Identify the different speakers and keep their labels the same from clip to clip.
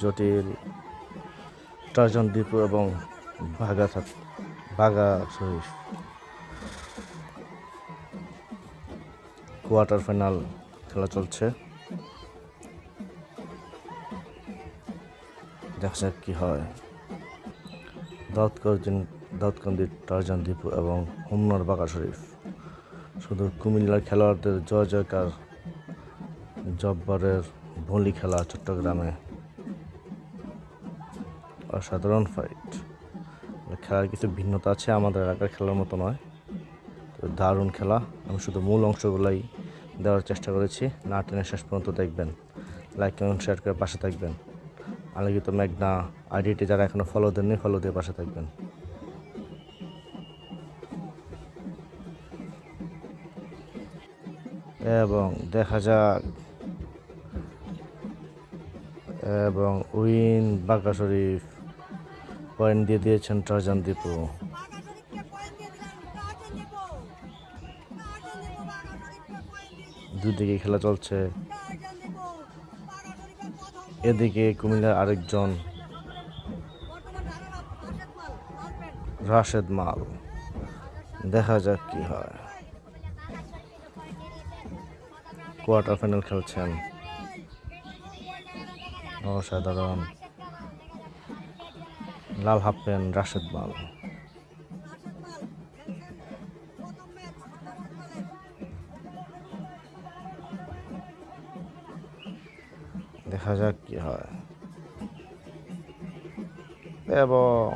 Speaker 1: জটিল। টার্জন দ্বীপ এবং বাঘা থাক বাঘা শরীফ কোয়ার্টার ফাইনাল খেলা চলছে। দেখা যাক কি হয়। দাউদকান্দি দাউদকান্দি টার্জান দ্বীপ এবং হোমনার বাঘা শরীফ। শুধু কুমিল্লার খেলোয়াড়দের জয় জয়কার জব্বারের ভলি খেলা চট্টগ্রামে। অসাধারণ ফাইট খেলার কিছু ভিন্নতা আছে আমাদের এলাকার খেলার মতো নয়। তো দারুণ খেলা। আমি শুধু মূল অংশগুলাই দেওয়ার চেষ্টা করেছি। না টেনে শেষ পর্যন্ত দেখবেন। লাইক এবং শেয়ার করে পাশে থাকবেন। আলোকিত মেঘনা আইডিটি যারা এখনও ফলো দেননি ফলো দিয়ে পাশে থাকবেন। এবং দেখা যাক। এবং উইন বাঁকা শরীফ পয়েন্ট দিয়ে দিয়েছেন টারজান দীপু। দুদিকে খেলা চলছে। এদিকে কুমিল্লার আরেকজন রাশেদ মাল। দেখা যাক কি হয়। কোয়ার্টার ফাইনাল খেলছেন। অসাধারণ। লাল হাফ প্যান্ট রাশেদ মাল দেখা যাক কি হয়। এবং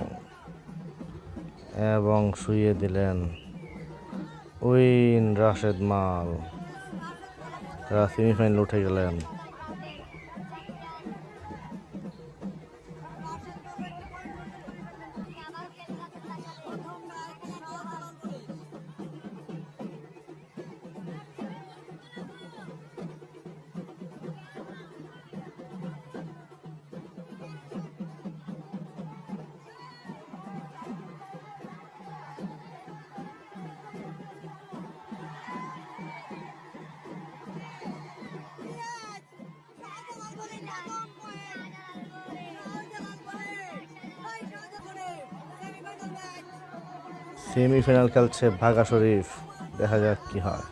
Speaker 1: এবং শুয়ে দিলেন উইন রাশেদ মাল। তারা সেমিফাইনাল উঠে গেলেন। সেমিফাইনাল খেলছে ভাগা শরীফ। দেখা যাক কি হয়।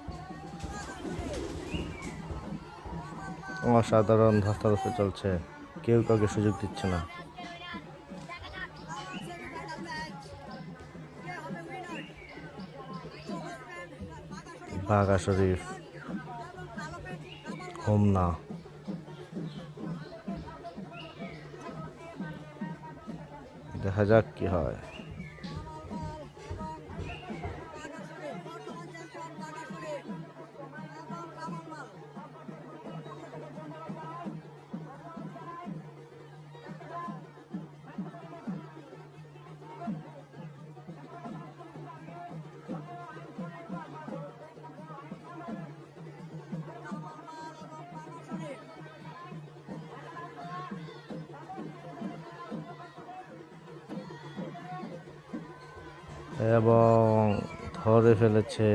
Speaker 1: অসাধারণ ধস্তাধস্তি চলছে। কেউ কাউকে সুযোগ দিচ্ছে না। বাঘা শরীফ। হোমনা দেখা যাক কি হয়। এবং ধরে ফেলেছে।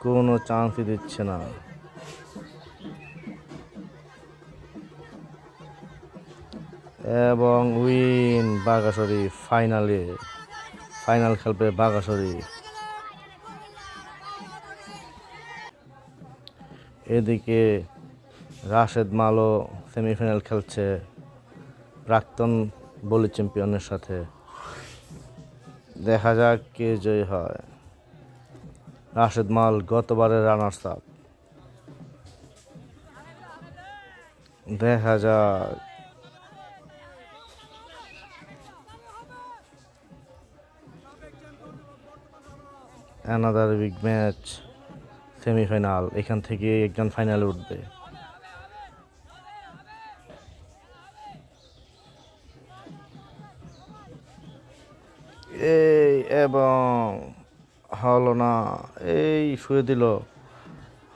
Speaker 1: কোনো চান্সই দিচ্ছে না। এবং উইন শরীফ ফাইনালে, ফাইনাল খেলবে শরীফ এদিকে রাশেদ মালও সেমিফাইনাল খেলছে প্রাক্তন বলি চ্যাম্পিয়নের সাথে। দেখা যাক কে জয় হয়। রাশেদ মাল গতবারের রানার্স আপ। দেখা যাক। অ্যানাদার বিগ ম্যাচ সেমিফাইনাল এখান থেকে একজন ফাইনালে উঠবে। এই এবং হলো না, এই শুয়ে দিল।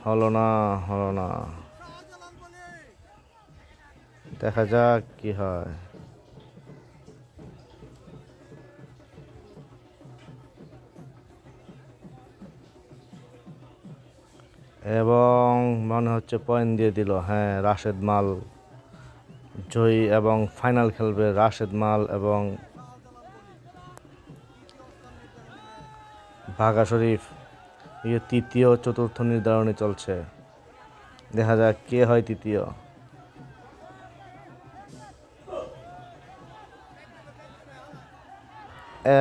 Speaker 1: হলো না হলো না। দেখা যাক কি হয়। এবং মনে হচ্ছে পয়েন্ট দিয়ে দিল হ্যাঁ রাশেদ মাল। জয়ী এবং ফাইনাল খেলবে রাশেদ মাল এবং বাঘা শরীফ, এই তৃতীয় চতুর্থ নির্ধারণে চলছে। দেখা যাক কে হয় তৃতীয়।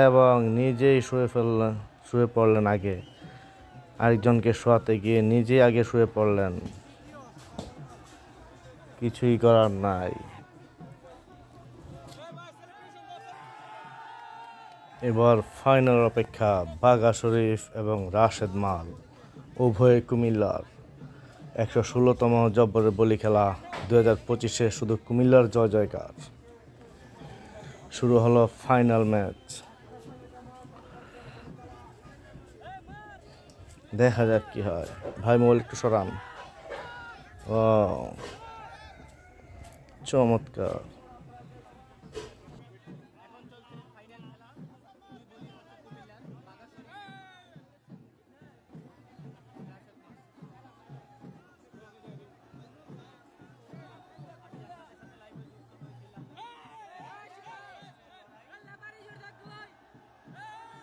Speaker 1: এবং নিজেই শুয়ে ফেললেন, শুয়ে পড়লেন আগে। আরেকজনকে শোয়াতে গিয়ে নিজেই আগে শুয়ে পড়লেন। কিছুই করার নাই। এবার ফাইনাল অপেক্ষা বাগা শরীফ এবং রাশেদ মাল, উভয় কুমিল্লার। একশো ষোলোতম জব্বরের বলি খেলা দু হাজার পঁচিশে শুধু কুমিল্লার জয় জয়কার। শুরু হলো ফাইনাল ম্যাচ দেখা যাক কি হয়। ভাই, মোবাইল একটু সরান। ও চমৎকার।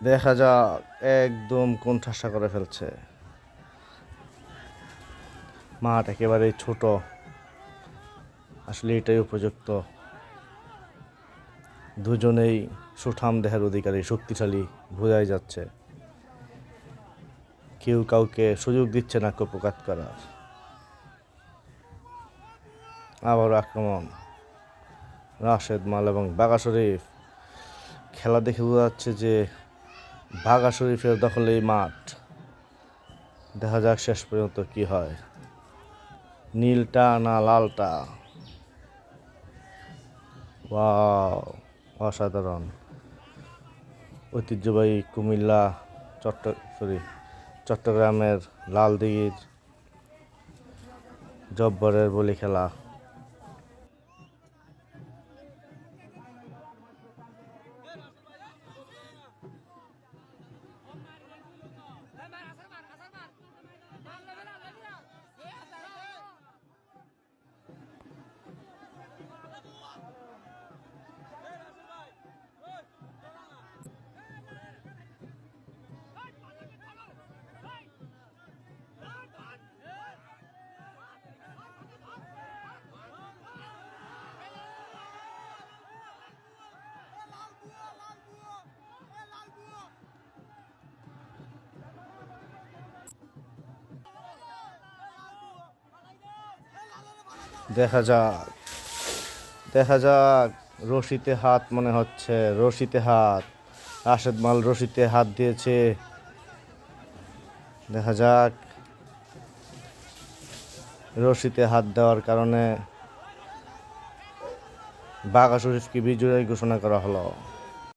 Speaker 1: দেখা যাক, একদম কোণঠাসা করে ফেলছে। মাঠ একেবারে ছোট। আসলে এটাই উপযুক্ত। দুজনেই সুঠাম দেহের অধিকারী, শক্তিশালী, বোঝাই যাচ্ছে। কেউ কাউকে সুযোগ দিচ্ছে না কপকাত করার। আবার আক্রমণ। রাশেদ মাল এবং বাগা শরীফ। খেলা দেখে বোঝা যাচ্ছে যে বাগা শরীফের দখলে এই মাঠ। দেখা যাক শেষ পর্যন্ত কি হয়। নীলটা না লালটা? অসাধারণ। ঐতিহ্যবাহী কুমিল্লা, চট্ট সরি চট্টগ্রামের লালদিঘির জব্বরের বলি খেলা। দেখা যাক। দেখা যাক, রশিতে হাত মনে হচ্ছে, রশিতে হাত। রাশেদ মাল রশিতে হাত দিয়েছে। দেখা যাক। রশিতে হাত দেওয়ার কারণে বাঘা শরীফকে বিজয়ী ঘোষণা করা হলো।